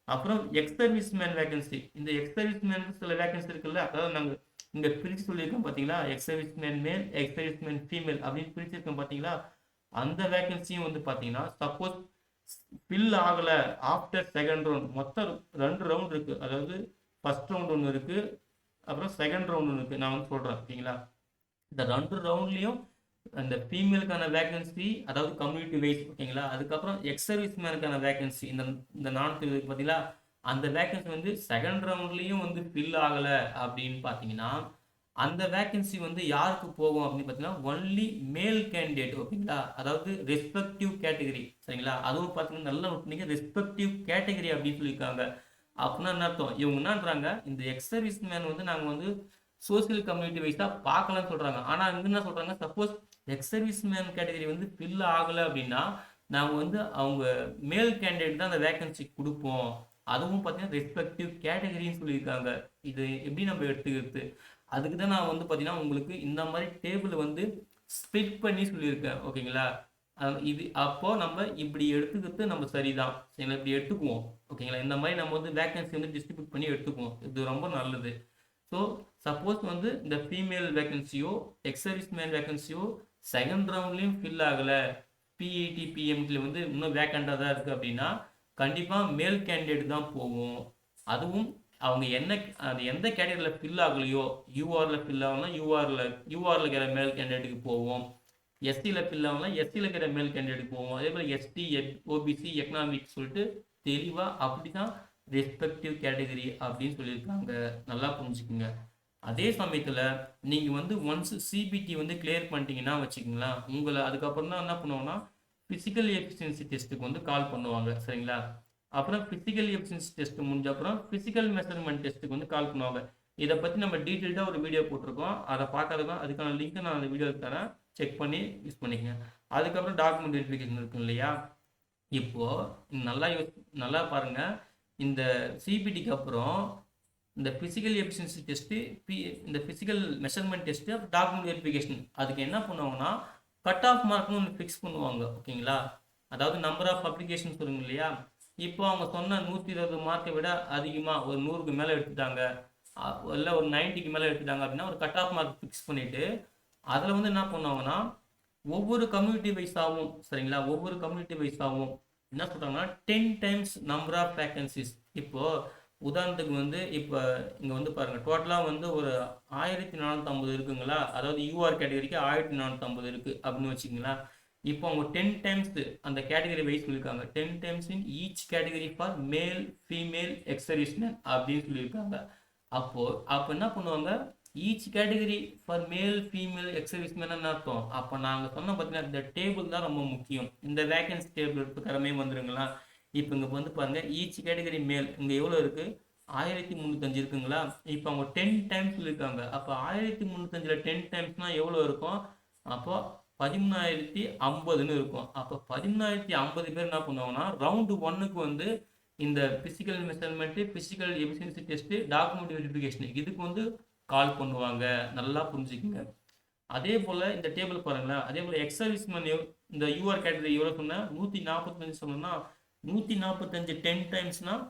அப்புறம் எக்ஸ் சர்வீஸ் மேன் வேகன்சி இந்த எக்ஸ் சர்வீஸ் மேன் சில வேகன்சி இருக்குல்ல அதாவது நாங்கள் இங்கே பிரித்து சொல்லியிருக்கோம் பார்த்தீங்களா ex service man male ex service man female அப்படின்னு பிரிச்சிருக்கோம் பார்த்தீங்களா அந்த வேகன்சியும் வந்து பார்த்தீங்கன்னா சப்போஸ் ஃபில் ஆகலை ஆஃப்டர் செகண்ட் ரவுண்ட் மொத்தம் ரெண்டு ரவுண்ட் இருக்குது அதாவது ஃபர்ஸ்ட் ரவுண்ட் ஒன்று இருக்குது அப்புறம் செகண்ட் ரவுண்ட் ஒன்று நான் வந்து சொல்கிறேன் ஓகேங்களா இந்த ரெண்டு ரவுண்ட்லேயும் அந்த ஃபீமேலுக்கான வேகன்சி அதாவது கம்யூனிட்டி வைஸ் ஓகேங்களா? அதுக்கப்புறம் எக்ஸ் சர்வீஸ் மேனுக்கான வேகன்சி இந்த இந்த நானூற்றி இருபது பார்த்தீங்களா? அந்த வேகன்சி வந்து செகண்ட் ரவுண்ட்லேயும் வந்து ஃபில் ஆகலை அப்படின்னு பார்த்தீங்கன்னா அந்த வேகன்சி வந்து யாருக்கு போகும் அப்படின்னு பார்த்தீங்கன்னா ஒன்லி மேல் கேண்டிடேட் ஓகேங்களா? அதாவது ரெஸ்பெக்டிவ் கேட்டகரி சரிங்களா? அதுவும் பார்த்தீங்கன்னா நல்லா நீங்கள் ரெஸ்பெக்டிவ் கேட்டகரி அப்படின்னு சொல்லியிருக்காங்க. அப்படின்னா என்ன அர்த்தம்? இவங்க என்னன்றாங்க இந்த எக்ஸ் சர்வீஸ் மேன் வந்து நாங்கள் வந்து சோசியல் கம்யூனிட்டி வைஸாக பார்க்கலாம்னு சொல்கிறாங்க ஆனால் இங்கே என்ன சொல்கிறாங்க suppose ex service man category வந்து ஃபில் ஆகலை அப்படின்னா நாங்கள் வந்து அவங்க மேல் கேண்டிடேட் தான் அந்த வேக்கன்சி கொடுப்போம். அதுவும் பார்த்தீங்கன்னா ரெஸ்பெக்டிவ் கேட்டகரின்னு சொல்லியிருக்காங்க. இது எப்படி நம்ம எடுத்துக்கிறது? அதுக்கு தான் நான் வந்து பார்த்தீங்கன்னா உங்களுக்கு இந்த மாதிரி டேபிள் வந்து ஸ்ப்ளிட் பண்ணி சொல்லியிருக்கேன். ஓகேங்களா இது அப்போது நம்ம இப்படி எடுத்துக்கிறது நம்ம சரிதான். சரிங்களா? இப்படி எடுத்துக்குவோம். ஓகேங்களா? இந்த மாதிரி நம்ம வந்து வேக்கன்சி வந்து டிஸ்ட்ரிபியூட் பண்ணி எடுத்துக்குவோம். இது ரொம்ப நல்லது. ஸோ சப்போஸ் வந்து இந்த ஃபீமேல் வேக்கன்சியோ எக்ஸர்விஸ் மேன் வேக்கன்சியோ செகண்ட் ரவுண்ட்லேயும் ஃபில் ஆகலை. பிஇடி பிஎம்டியில் வந்து இன்னும் வேக்கண்டாக தான் இருக்குது அப்படின்னா கண்டிப்பாக மேல் கேண்டிடேட் தான் போகும். அதுவும் அவங்க என்ன அது எந்த கேட்டகரியில் ஃபில் ஆகலையோ யூஆரில் ஃபில் ஆகலாம் யூஆரில் யூஆரில் இருக்கிற மேல் கேண்டிடேட்டுக்கு போவோம் எஸ்டியில் ஃபில் ஆகலாம் எஸ்டியில் இருக்கிற மேல் கேண்டிடேட்டுக்கு போவோம் அதே போல் எஸ்டி ஓபிசி எக்கனாமிக்ஸ் சொல்லிட்டு தெளிவாக அப்படி தான் ரெஸ்பெக்டிவ் கேட்டகரி அப்படின்னு சொல்லியிருக்காங்க. நல்லா புரிஞ்சுக்குங்க. அதே சமயத்தில் நீங்கள் வந்து ஒன்ஸ் சிபிடி வந்து கிளியர் பண்ணிட்டீங்கன்னா வச்சுக்கிங்களேன் உங்களை அதுக்கப்புறம் தான் என்ன பண்ணுவாங்கன்னா ஃபிசிக்கல் எஃபிஷியன்சி டெஸ்ட்டுக்கு வந்து கால் பண்ணுவாங்க. சரிங்களா? அப்புறம் ஃபிசிக்கல் எஃபிஷியன்சி டெஸ்ட் முடிஞ்ச அப்புறம் ஃபிசிக்கல் மெஷர்மெண்ட் டெஸ்ட்டுக்கு வந்து கால் பண்ணுவாங்க. இதை பற்றி நம்ம டீட்டெயில்டாக ஒரு வீடியோ போட்டிருக்கோம். அதை பார்க்கறதுக்கும் அதுக்கான லிங்க்கை நான் அந்த வீடியோ தரேன். செக் பண்ணி யூஸ் பண்ணிக்கங்க. அதுக்கப்புறம் டாக்குமெண்ட் வெரிஃபிகேஷன் இருக்கும் இல்லையா? இப்போது நல்லா யோசி நல்லா பாருங்கள் இந்த சிபிடிக்கு அப்புறம் இந்த ஃபிசிக்கல் எஃபிஷியன்சி டெஸ்ட்டு பி இந்த ஃபிசிக்கல் மெஷர்மெண்ட் டெஸ்ட்டு அப்புறம் டாக்குமெண்ட் வெரிஃபிகேஷன் அதுக்கு என்ன பண்ணுவாங்கன்னா கட் ஆஃப் மார்க்னு ஒன்று ஃபிக்ஸ் பண்ணுவாங்க ஓகேங்களா? அதாவது நம்பர் ஆஃப் அப்ளிகேஷன் சொல்லுங்க இல்லையா? இப்போ அவங்க சொன்ன நூற்றி இருபது மார்க்கை விட அதிகமாக ஒரு நூறுக்கு மேலே எடுத்துட்டாங்க. இல்லை ஒரு நைன்ட்டிக்கு மேலே எடுத்துட்டாங்க அப்படின்னா ஒரு கட் ஆஃப் மார்க் ஃபிக்ஸ் பண்ணிவிட்டு அதில் வந்து என்ன பண்ணுவாங்கன்னா ஒவ்வொரு கம்யூனிட்டி வைஸாகவும் சரிங்களா? ஒவ்வொரு கம்யூனிட்டி வைஸாகவும் என்ன சொல்கிறாங்கன்னா ten times number of vacancies இப்போது உதாரணத்துக்கு வந்து இப்போ இங்கே வந்து பாருங்கள் டோட்டலாக வந்து ஒரு ஆயிரத்தி நானூற்றம்பது இருக்குங்களா? அதாவது யூஆர் கேட்டகரிக்கு ஆயிரத்தி நானூற்றம்பது இருக்குது அப்படின்னு வச்சுங்களேன் இப்போ அவங்க டென் டைம்ஸ் அந்த கேட்டகரி வைஸ் சொல்லியிருக்காங்க. Ten times in each category for male female எக்ஸரிஷனல் அப்படின்னு சொல்லியிருக்காங்க. அப்போது அப்போ என்ன பண்ணுவாங்க? Each category for male female ex serviceman அர்த்தம். அப்போ நாங்கள் சொன்ன பார்த்தீங்கன்னா இந்த டேபிள் தான் ரொம்ப முக்கியம். இந்த வேகன்சி டேபிள் பிரகாரமே வந்துருங்களா? இப்போ இங்கே வந்து பாருங்கள் ஈச் கேட்டகரி மேல் இங்கே எவ்வளோ இருக்குது ஆயிரத்தி முந்நூற்றஞ்சு இருக்குங்களா? இப்போ அவங்க டென் டைம்ஸ் இருக்காங்க அப்போ ஆயிரத்தி முந்நூற்றஞ்சில் டென் டைம்ஸ்னால் எவ்வளோ இருக்கும்? அப்போ பதிமூணாயிரத்தி ஐம்பதுன்னு இருக்கும். அப்போ பதிமூணாயிரத்தி ஐம்பது பேர் என்ன பண்ணுவாங்கன்னா ரவுண்டு ஒன்னுக்கு வந்து இந்த physical measurement physical efficiency test document verification இதுக்கு வந்து கால் பண்ணுவாங்க நல்லா புரிஞ்சுக்குங்க. அதே போல் இந்த டேபிள் பாருங்களேன் அதே போல் எக்ஸ் சர்வீஸ்மேன் இந்த யூஆர் கேட்டகரி எவ்வளோ சொன்னேன் நூற்றி நாற்பத்தஞ்சு சொன்னோம்னா நூற்றி நாற்பத்தஞ்சு டென் டைம்ஸ்னால்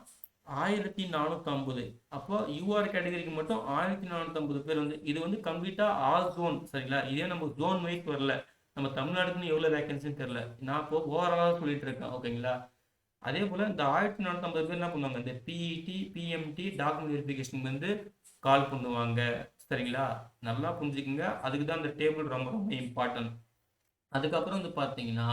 ஆயிரத்தி நானூற்றம்பது அப்போ யூஆர் கேட்டகரிக்கு மட்டும் ஆயிரத்தி நானூற்றம்பது பேர் வந்து இது வந்து கம்ப்ளீட்டாக ஆல் ஜோன் சரிங்களா? இதே நம்ம ஜோன் வைஸ் வரல. நம்ம தமிழ்நாடுக்குன்னு எவ்வளோ வேகன்சின்னு தெரில நான் இப்போ ஓவராலாக சொல்லிட்டு இருக்கேன் ஓகேங்களா அதே போல் இந்த ஆயிரத்தி நானூற்றம்பது பேர் என்ன பண்ணுவாங்க? இந்த பிஇடி பிஎம்டி டாக்குமெண்ட் வெரிஃபிகேஷன் வந்து கால் பண்ணுவாங்க. சரிங்களா? நல்லா புரிஞ்சுக்குங்க. அதுக்கு தான் இந்த டேபிள் ரொம்ப ரொம்ப இம்பார்ட்டன்ட் அதுக்கப்புறம் வந்து பார்த்தீங்கன்னா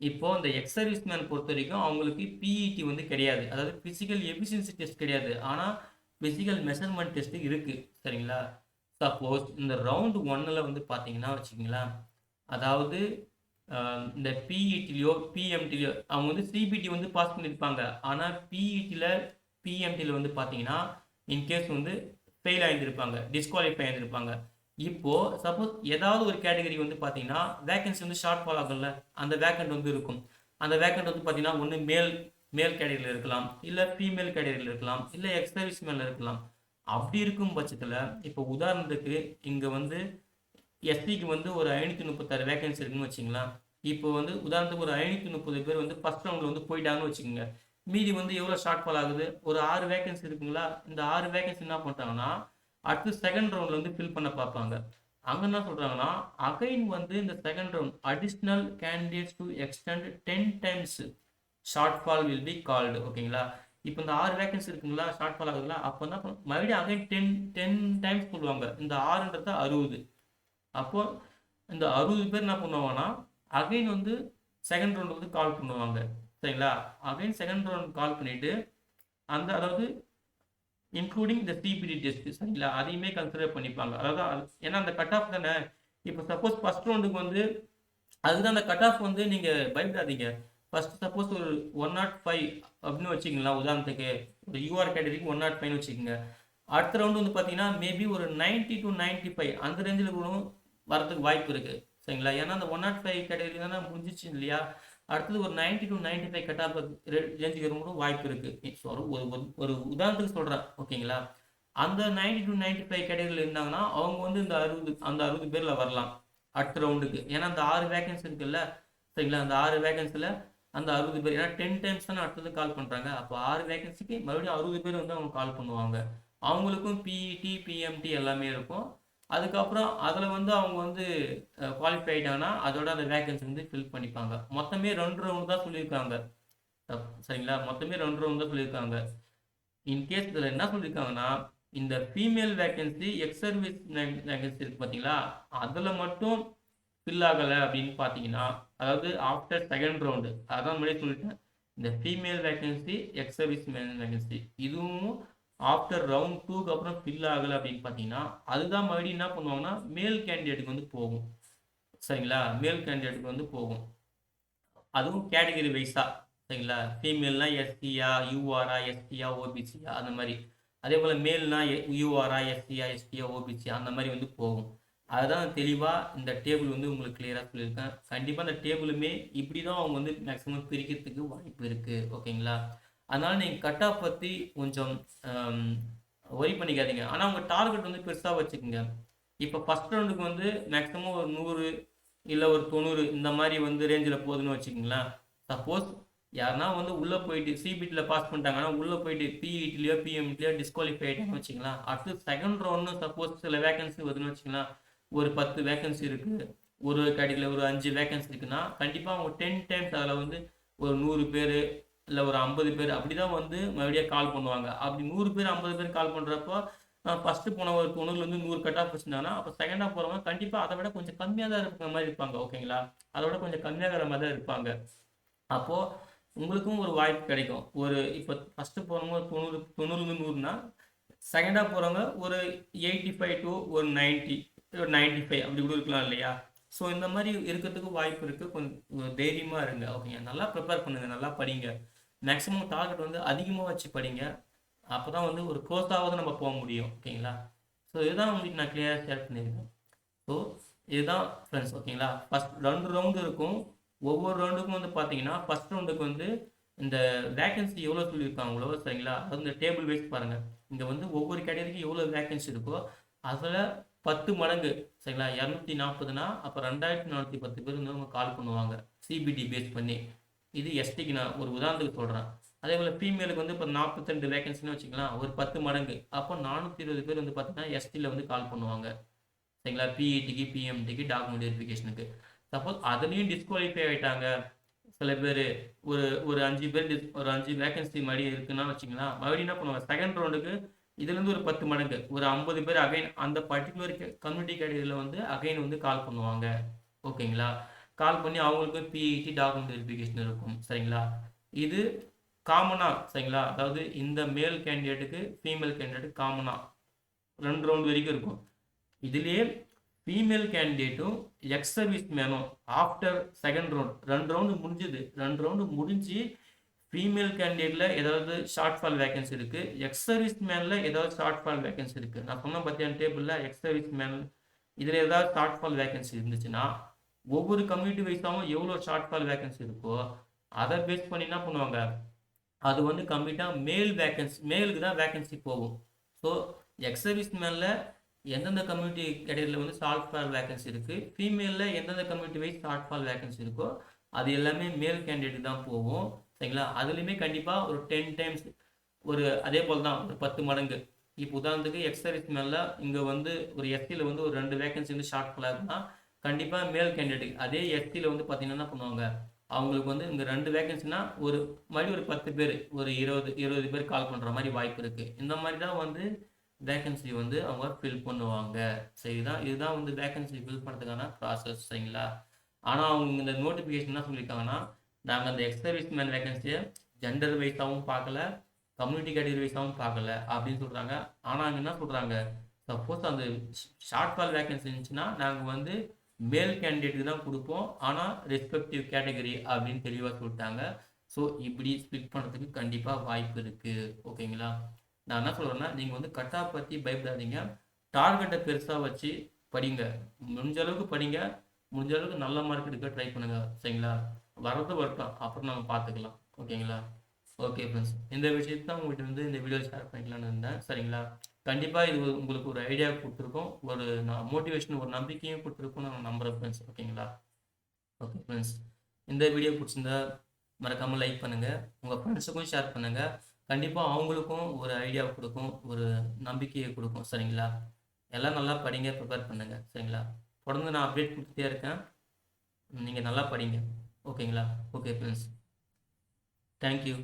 இப்போ இந்த எக்ஸ் சர்வீஸ்மேன் பொறுத்த வரைக்கும் அவங்களுக்கு பிஇடி வந்து கிடையாது. அதாவது ஃபிசிக்கல் எஃபிஷியன்சி டெஸ்ட் கிடையாது. ஆனால் ஃபிசிக்கல் மெஷர்மெண்ட் டெஸ்ட்டு இருக்குது சரிங்களா? சப்போஸ் இந்த ரவுண்டு ஒன்னில் வந்து பார்த்தீங்கன்னா வச்சுக்கிங்களேன். அதாவது இந்த பிஇடிலையோ பிஎம்டிலையோ அவங்க வந்து சிபிடி வந்து பாஸ் பண்ணியிருப்பாங்க. ஆனால் பிஇடியில் பிஎம்டியில் வந்து பார்த்தீங்கன்னா இன்கேஸ் வந்து ஃபெயில் ஆகியிருப்பாங்க டிஸ்குவாலிஃபை ஆகியிருப்பாங்க இப்போ சப்போஸ் ஏதாவது ஒரு கேட்டகரி வந்து பார்த்தீங்கன்னா வேகன்சி வந்து ஷார்ட் ஃபால் ஆகும்ல அந்த வேக்கண்ட் வந்து இருக்கும். அந்த வேக்கண்ட் வந்து பார்த்தீங்கன்னா ஒன்று மேல் மேல் கேட்டகரியில் இருக்கலாம் இல்லை ஃபீமேல் கேட்டகரியில் இருக்கலாம் இல்லை எக்ஸ்டர்வீஸ் மேல இருக்கலாம். அப்படி இருக்கும் பட்சத்தில் இப்போ உதாரணத்துக்கு இங்கே வந்து எஸ்பிக்கு வந்து ஒரு ஐநூற்றி முப்பத்தாறு வேகன்சி இருக்குன்னு வச்சுங்களேன். இப்போ வந்து உதாரணத்துக்கு ஒரு ஐநூற்றி முப்பது பேர் வந்து ஃபஸ்ட் ரவுண்டில் வந்து போயிட்டாங்கன்னு வச்சுக்கோங்க. மீதி வந்து எவ்வளோ ஷார்ட் ஃபால் ஆகுது? ஒரு ஆறு வேகன்சி இருக்குங்களா? இந்த ஆறு வேகன்சி என்ன பண்ணுறாங்கன்னா அடுத்து செகண்ட் ரவுண்டில் வந்து ஃபில் பண்ண பார்ப்பாங்க. அங்கே என்ன சொல்கிறாங்கன்னா அகைன் வந்து இந்த second round additional candidates to extend ten times short fall will be called ஓகேங்களா இப்போ இந்த ஆறு வேகன்சி இருக்குங்களா? ஷார்ட் ஃபால் ஆகுதுங்களா? அப்போ தான் மறுபடியும் அகைன் டென் டென் டைம்ஸ் சொல்லுவாங்க இந்த ஆறுன்றது அறுபது. அப்போ இந்த அறுபது பேர் என்ன பண்ணுவாங்கன்னா அகைன் வந்து செகண்ட் ரவுண்ட் வந்து கால் பண்ணுவாங்க. சரிங்களா? அகைன் செகண்ட் ரவுண்ட் கால் பண்ணிட்டு அந்த அதாவது இன்க்ளூடிங் இந்த சிபிடி டெஸ்ட் சரிங்களா? அதையுமே கன்சிடர் பண்ணிப்பாங்க. அதாவது அது- ஏன்னா அந்த கட் ஆஃப் தானே? இப்போ சப்போஸ் ஃபர்ஸ்ட் ரவுண்டுக்கு வந்து அதுதான் அந்த கட் ஆஃப் வந்து நீங்கள் பயப்படாதீங்க. ஃபர்ஸ்ட் சப்போஸ் ஒரு ஒன் நாட் ஃபைவ் அப்படின்னு வச்சுக்கங்களா உதாரணத்துக்கு? ஒரு யூஆர் கேட்டகரிக்கு ஒன் நாட் ஃபைவ்னு வச்சுக்கோங்க. அடுத்த ரவுண்டு வந்து பார்த்தீங்கன்னா மேபி ஒரு 90 டு 95 ஃபைவ் அந்த ரேஞ்சில் கூட வரதுக்கு வாய்ப்பு இருக்குது சரிங்களா? ஏன்னா அந்த ஒன் நாட் ஃபைவ் கேட்டகரி தானே முடிஞ்சிச்சு இல்லையா? அடுத்தது ஒரு 90 டு 95 ஃபைவ் கட் ஆஃப் ரேஞ்சுக்கு கூட வாய்ப்பு இருக்குது ஒரு ஒரு- ஒரு உதாரணத்துக்கு சொல்கிறேன் ஓகேங்களா? அந்த 90 டு 95 ஃபைவ் கேட்டகரியில் இருந்தாங்கன்னா அவங்க வந்து இந்த அறுபது அந்த அறுபது பேரில் வரலாம் அடுத்த ரவுண்டுக்கு ஏன்னா அந்த ஆறு வேகன்சி இருக்குல்ல? சரிங்களா? அந்த ஆறு வேகன்சியில் அந்த அறுபது பேர் ஏன்னா டென் டைம்ஸ் தானே அடுத்தது கால் பண்ணுறாங்க அப்போ ஆறு வேகன்சிக்கு மறுபடியும் அறுபது பேர் வந்து அவங்க கால் பண்ணுவாங்க. அவங்களுக்கும் பிஇடி பிஎம்டி எல்லாமே இருக்கும். அதுக்கப்புறம் அதில் வந்து அவங்க வந்து குவாலிஃபை ஆகிட்டாங்கன்னா அதோட அந்த வேகன்சி வந்து ஃபில் பண்ணிப்பாங்க. மொத்தமே ரெண்டு ரவுண்டு தான் சொல்லியிருக்காங்க. சரிங்களா? மொத்தமே ரெண்டு ரவுண்டு தான் சொல்லியிருக்காங்க. இன்கேஸ் இதில் என்ன சொல்லியிருக்காங்கன்னா இந்த female vacancy ex service vacancy இருக்குது பார்த்தீங்களா அதில் மட்டும் ஃபில் ஆகலை அப்படின்னு பார்த்தீங்கன்னா அதாவது ஆஃப்டர் செகண்ட் ரவுண்டு அதான் முன்னாடியே சொல்லிட்டேன். இந்த female vacancy ex service vacancy இதுவும் ஆஃப்டர் ரவுண்ட் டூக்கு அப்புறம் ஃபில் ஆகலை அப்படின்னு பார்த்தீங்கன்னா அதுதான் மறுபடியும் என்ன பண்ணுவாங்கன்னா மேல் கேண்டிடேட்டுக்கு வந்து போகும். சரிங்களா? மேல் கேண்டிடேட்டுக்கு வந்து போகும். அதுவும் கேட்டகரி வைஸாக சரிங்களா? ஃபீமேல்னா எஸ்சியா யூஆரா எஸ்டியா ஓபிசியா அந்த மாதிரி. அதே போல் மேல்னா யூஆரா எஸ்சியா எஸ்டியா ஓபிசி அந்த மாதிரி வந்து போகும். அதுதான் தெளிவாக இந்த டேபிள் வந்து உங்களுக்கு கிளியராக சொல்லியிருக்கேன். கண்டிப்பாக அந்த டேபிளுமே இப்படி தான் அவங்க வந்து மேக்ஸிமம் பிரிக்கிறதுக்கு வாய்ப்பு இருக்குது ஓகேங்களா? அதனால் நீங்கள் கட் ஆஃப் பற்றி கொஞ்சம் ஒரி பண்ணிக்காதீங்க. ஆனால் உங்கள் டார்கெட் வந்து பெருசாக வச்சுக்கோங்க. இப்போ ஃபஸ்ட் ரவுண்டுக்கு வந்து மேக்ஸிமம் ஒரு நூறு இல்லை ஒரு தொண்ணூறு இந்த மாதிரி வந்து ரேஞ்சில் போகுதுன்னு வச்சுக்கோங்களேன். சப்போஸ் யாருன்னா வந்து உள்ளே போயிட்டு சிபிடியில் பாஸ் பண்ணிட்டாங்கன்னா உள்ளே போயிட்டு பிஇடிலையோ பிஎம்டிலையோ டிஸ்குவாலிஃபை ஆகிட்டாங்கன்னு வச்சுக்கலாம் அடுத்து செகண்ட் ரவுண்டு சப்போஸ் சில வேகன்சி வருதுன்னு வச்சுக்கலாம் ஒரு பத்து வேகன்சி இருக்குது ஒரு கேட்டகரியில் ஒரு அஞ்சு வேகன்சி இருக்குன்னா கண்டிப்பாக அவங்க டென் டைம்ஸ் அதில் வந்து ஒரு நூறு பேர் இல்லை ஒரு ஐம்பது பேர் அப்படி தான் வந்து மறுபடியும் கால் பண்ணுவாங்க. அப்படி நூறு பேர் ஐம்பது பேர் கால் பண்ணுறப்போ ஃபஸ்ட்டு போன ஒரு தொண்ணூறுலேருந்து நூறு கட் ஆஃப் வச்சுருந்தாங்கன்னா அப்போ செகண்டாக போகிறவங்க கண்டிப்பாக அதை விட கொஞ்சம் கம்மியாக தான் இருக்கிற மாதிரி இருப்பாங்க ஓகேங்களா அதை விட கொஞ்சம் கம்மியாகிற மாதிரி தான் இருப்பாங்க. அப்போது உங்களுக்கும் ஒரு வாய்ப்பு கிடைக்கும். ஒரு இப்போ ஃபஸ்ட்டு போகிறவங்க ஒரு தொண்ணூறு தொண்ணூறுலேருந்து நூறுனா செகண்டாக போகிறவங்க ஒரு எயிட்டி ஃபைவ் டு ஒரு நைன்ட்டி ஒரு நைன்ட்டி ஃபைவ் அப்படி கூட இருக்கலாம் இல்லையா? ஸோ இந்த மாதிரி இருக்கிறதுக்கு வாய்ப்பு இருக்குது கொஞ்சம் தைரியமாக இருங்க ஓகேங்க நல்லா ப்ரிப்பேர் பண்ணுங்கள் நல்லா படிங்க. மேக்ஸிமம் டார்கெட் வந்து அதிகமாக வச்சு படிங்க. அப்போ தான் வந்து ஒரு க்ளோஸாவது நம்ம போக முடியும். ஓகேங்களா? ஸோ இதுதான் உங்களுக்கு நான் கிளியராக ஷேர் பண்ணியிருக்கேன். ஸோ இதுதான் ஃப்ரெண்ட்ஸ் ஓகேங்களா? ஃபஸ்ட் ரெண்டு ரவுண்டு இருக்கும். ஒவ்வொரு ரவுண்டுக்கும் வந்து பார்த்தீங்கன்னா ஃபஸ்ட் ரவுண்டுக்கு வந்து இந்த வேகன்சி எவ்வளோ சொல்லியிருக்காங்களோ சரிங்களா? அது இந்த டேபிள் வைஸ் பாருங்கள் இங்கே வந்து ஒவ்வொரு கேட்டகரிக்கும் எவ்வளோ வேகன்சி இருக்கோ அதில் பத்து மடங்கு சரிங்களா? இரநூத்தி நாற்பதுனா அப்போ ரெண்டாயிரத்தி நானூற்றி பத்து பேர் வந்து அவங்க கால் பண்ணுவாங்க. சிபிடி பேஸ் பண்ணி. இது எஸ்டிக்கு நான் ஒரு உதாரணத்துக்கு சொல்கிறேன் அதே போல் ஃபீமேலுக்கு வந்து இப்போ நாற்பத்தெண்டு வேகன்சின்னு வச்சுக்கலாம் ஒரு பத்து மடங்கு. அப்போ நானூற்றி இருபது பேர் வந்து பார்த்தீங்கன்னா எஸ்டியில் வந்து கால் பண்ணுவாங்க. சரிங்களா? பிஇடிக்கு பிஎம்டிக்கு டாக்குமெண்ட் வெரிஃபிகேஷனுக்கு சப்போஸ் அதுலேயும் டிஸ்குவாலிஃபை ஆகிட்டாங்க சில பேர் ஒரு ஒரு அஞ்சு பேர் டிஸ் ஒரு அஞ்சு வேகன்சி மறுபடியும் இருக்குன்னா வச்சுக்கலாம். மறுபடியும் என்ன பண்ணுவாங்க? செகண்ட் ரவுண்டுக்கு இதுலேருந்து ஒரு பத்து மடங்கு. ஒரு ஐம்பது பேர் அகைன் அந்த பர்டிகுலர் கம்யூனிட்டி கேட்டகரியில் வந்து அகைன் வந்து கால் பண்ணுவாங்க. ஓகேங்களா? கால் பண்ணி அவங்களுக்கு பிஇடி டாக்குமெண்ட் வெரிஃபிகேஷன் இருக்கும் சரிங்களா? இது காமனாக சரிங்களா? அதாவது இந்த மேல் கேண்டிடேட்டுக்கு ஃபீமேல் கேண்டிடேட் காமனாக ரெண்டு ரவுண்ட் வரைக்கும் இருக்கும். இதுலேயே ஃபீமேல் கேண்டிடேட்டும் எக்ஸ் சர்வீஸ் மேனும் ஆஃப்டர் செகண்ட் ரவுண்ட் ரெண்டு ரவுண்டு முடிஞ்சது. ரெண்டு ரவுண்டு முடிஞ்சு ஃபீமேல் கேண்டிடேட்டில் ஏதாவது ஷார்ட் ஃபால் வேகன்சி இருக்குது எக்ஸ் சர்வீஸ் மேனில் ஏதாவது ஷார்ட் ஃபால் வேகன்சி இருக்குது நான் சொன்ன பற்றியான டேபிளில் எக்ஸ் சர்வீஸ் மேன் இதில் ஏதாவது ஷார்ட் ஃபால் வேகன்சி இருந்துச்சுன்னா ஒவ்வொரு கம்யூனிட்டி வைஸாகவும் எவ்வளோ ஷார்ட் ஃபால் வேகன்சி இருக்கோ அதை பேஸ் பண்ணி என்ன பண்ணுவாங்க? அது வந்து கம்ப்ளீட்டாக மேல் வேகன்சி மேலுக்கு தான் வேகன்சி போகும். ஸோ எக்ஸ் சர்வீஸ் மேனில் எந்தெந்த கம்யூனிட்டி இடையில வந்து ஷார்ட் ஃபால் வேகன்சி இருக்குது ஃபீமேலில் எந்தெந்த community wise short fall vacancy இருக்கோ அது எல்லாமே மேல் கேண்டிடேட் தான் போகும். சரிங்களா? அதுலேயுமே கண்டிப்பாக ஒரு டென் டைம்ஸ் ஒரு அதே போல் தான் ஒரு பத்து மடங்கு. இப்போ உதாரணத்துக்கு எக்ஸ் சர்வீஸ் மேலே இங்கே வந்து ஒரு எஸ்சியில் வந்து ஒரு ரெண்டு வேகன்சி வந்து ஷார்ட் ஃபாலாக இருக்குன்னா கண்டிப்பாக மேல் கேண்டிடேட் அதே எஸ்சியில் வந்து பார்த்தீங்கன்னா என்ன பண்ணுவாங்க? அவங்களுக்கு வந்து இந்த ரெண்டு வேகன்சினா ஒரு மறுபடியும் ஒரு பத்து பேர் ஒரு இருபது இருபது பேர் கால் பண்ணுற மாதிரி வாய்ப்பு இருக்குது இந்த மாதிரி தான் வந்து வேகன்சி வந்து அவங்க ஃபில் பண்ணுவாங்க. சரிதான்? இதுதான் வந்து வேகன்சி ஃபில் பண்ணுறதுக்கான ப்ராசஸ் சரிங்களா? ஆனால் அவங்க இந்த நோட்டிஃபிகேஷன் என்ன சொல்லியிருக்காங்கன்னா நாங்கள் அந்த எக்ஸ் சர்வீஸ் மேன் வேகன்சியை ஜெண்டர் வைஸாகவும் பார்க்கல கம்யூனிட்டி கேட்டகரி வைஸாகவும் பார்க்கல அப்படின்னு சொல்கிறாங்க ஆனால் அங்கே என்ன சொல்கிறாங்க சப்போஸ் அந்த ஷார்ட் கால் வேகன்சி இருந்துச்சுன்னா நாங்கள் வந்து மேல் கேண்டிடேட்டுக்கு தான் கொடுப்போம். ஆனால் ரெஸ்பெக்டிவ் கேட்டகரி அப்படின்னு தெளிவாக சொல்லிட்டாங்க. ஸோ இப்படி ஸ்பிட் பண்ணுறதுக்கு கண்டிப்பாக வாய்ப்பு இருக்குது ஓகேங்களா? நான் என்ன சொல்கிறேன்னா நீங்கள் வந்து கட்டா பற்றி பயப்படாதீங்க. டார்கெட்டை பெருசாக வச்சு படிங்க. முடிஞ்ச அளவுக்கு படிங்க. முடிஞ்ச அளவுக்கு நல்ல மார்க் எடுக்க ட்ரை பண்ணுங்க. சரிங்களா? வரது வரட்டும். அப்புறம் நம்ம பார்த்துக்கலாம். ஓகேங்களா? ஓகே ஃப்ரெண்ட்ஸ் இந்த விஷயத்தான் உங்கள்கிட்ட வந்து இந்த வீடியோ ஷேர் பண்ணிக்கலாம்னு இருந்தேன். சரிங்களா? கண்டிப்பாக இது உங்களுக்கு ஒரு ஐடியா கொடுத்துருக்கோம். ஒரு நான் மோட்டிவேஷன் ஒரு நம்பிக்கையும் கொடுத்துருக்கோம் நான் நம்புகிறேன் ஃப்ரெண்ட்ஸ் ஓகேங்களா ஓகே ஃப்ரெண்ட்ஸ் இந்த வீடியோ பிடிச்சிருந்தா மறக்காமல் லைக் பண்ணுங்கள் உங்கள் ஃப்ரெண்ட்ஸுக்கும் ஷேர் பண்ணுங்கள் கண்டிப்பாக அவங்களுக்கும் ஒரு ஐடியா கொடுக்கும். ஒரு நம்பிக்கையை கொடுக்கும். சரிங்களா? எல்லாம் நல்லா படிங்க ப்ரிப்பேர் பண்ணுங்கள் சரிங்களா? தொடர்ந்து நான் அப்டேட் கொடுத்துட்டே இருக்கேன். நீங்கள் நல்லா படிங்க. ஓகேங்களா ஓகே ஃப்ரெண்ட்ஸ் தேங்க்யூ